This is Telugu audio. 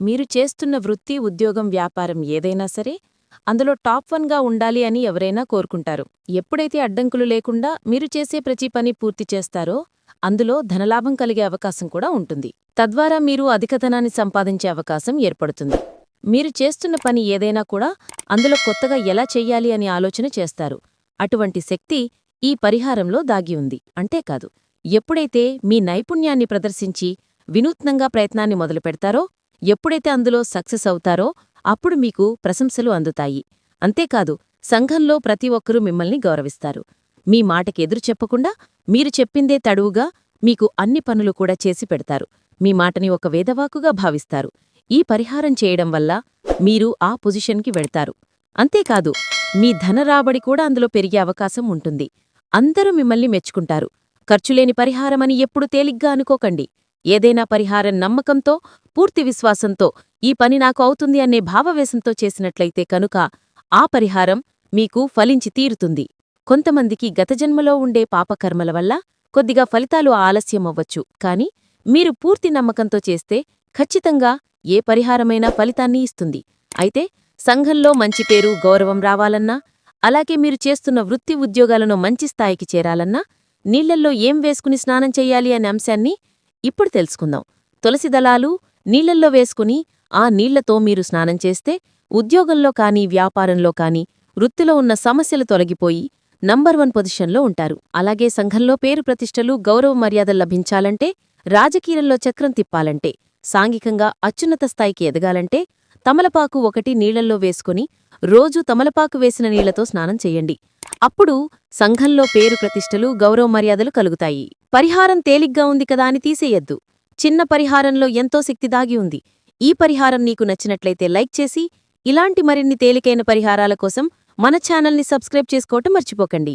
మీరు చేస్తున్న వృత్తి ఉద్యోగం వ్యాపారం ఏదైనా సరే అందులో టాప్ వన్గా ఉండాలి అని ఎవరైనా కోరుకుంటారు. ఎప్పుడైతే అడ్డంకులు లేకుండా మీరు చేసే ప్రతి పని పూర్తి చేస్తారో అందులో ధనలాభం కలిగే అవకాశం కూడా ఉంటుంది. తద్వారా మీరు అధిక ధనాన్ని సంపాదించే అవకాశం ఏర్పడుతుంది. మీరు చేస్తున్న పని ఏదైనా కూడా అందులో కొత్తగా ఎలా చెయ్యాలి అని ఆలోచన చేస్తారు. అటువంటి శక్తి ఈ పరిహారంలో దాగి ఉంది. అంతేకాదు ఎప్పుడైతే మీ నైపుణ్యాన్ని ప్రదర్శించి వినూత్నంగా ప్రయత్నాన్ని మొదలుపెడతారో ఎప్పుడైతే అందులో సక్సెస్ అవుతారో అప్పుడు మీకు ప్రశంసలు అందుతాయి. అంతేకాదు సంఘంలో ప్రతి ఒక్కరూ మిమ్మల్ని గౌరవిస్తారు. మీ మాటకి ఎదురు చెప్పకుండా మీరు చెప్పిందే తడువుగా మీకు అన్ని పనులు కూడా చేసి పెడతారు. మీ మాటని ఒక వేదవాకుగా భావిస్తారు. ఈ పరిహారం చేయడం వల్ల మీరు ఆ పొజిషన్కి వెళ్తారు. అంతేకాదు మీ ధనరాబడి కూడా అందులో పెరిగే అవకాశం ఉంటుంది. అందరూ మిమ్మల్ని మెచ్చుకుంటారు. ఖర్చులేని పరిహారమని ఎప్పుడు తేలిగ్గా అనుకోకండి. ఏదైనా పరిహారం నమ్మకంతో పూర్తి విశ్వాసంతో ఈ పని నాకు అవుతుంది అనే భావవేశంతో చేసినట్లయితే కనుక ఆ పరిహారం మీకు ఫలించి తీరుతుంది. కొంతమందికి గతజన్మలో ఉండే పాపకర్మల వల్ల కొద్దిగా ఫలితాలు ఆలస్యమవ్వచ్చు. కాని మీరు పూర్తి నమ్మకంతో చేస్తే ఖచ్చితంగా ఏ పరిహారమైనా ఫలితాన్ని ఇస్తుంది. అయితే సంఘంలో మంచి పేరు గౌరవం రావాలన్నా అలాగే మీరు చేస్తున్న వృత్తి ఉద్యోగాలను మంచి స్థాయికి చేరాలన్నా నీళ్ళల్లో ఏం వేసుకుని స్నానం చెయ్యాలి అనే అంశాన్ని ఇప్పుడు తెలుసుకుందాం. తులసి దళాలు నీళ్ళల్లో వేసుకుని ఆ నీళ్ళతో మీరు స్నానం చేస్తే ఉద్యోగంలో కానీ వ్యాపారంలో కానీ వృత్తిలో ఉన్న సమస్యలు తొలగిపోయి నంబర్ వన్ పొజిషన్లో ఉంటారు. అలాగే సంఘంలో పేరు ప్రతిష్టలు గౌరవ మర్యాదలు లభించాలంటే రాజకీయంలో చక్రం తిప్పాలంటే సాంఘికంగా అత్యున్నత స్థాయికి ఎదగాలంటే తమలపాకు ఒకటి నీళ్ళల్లో వేసుకుని రోజూ తమలపాకు వేసిన నీళ్ళతో స్నానం చెయ్యండి అప్పుడు సంఘంలో పేరు ప్రతిష్టలు గౌరవ మర్యాదలు కలుగుతాయి. పరిహారం తేలిగ్గా ఉంది కదా అని తీసేయద్దు. చిన్న పరిహారంలో ఎంతో శక్తి దాగి ఉంది. ఈ పరిహారం నీకు నచ్చినట్లయితే లైక్ చేసి ఇలాంటి మరిన్ని తేలికైన పరిహారాల కోసం మన ఛానల్ని సబ్స్క్రైబ్ చేసుకోవటం మర్చిపోకండి.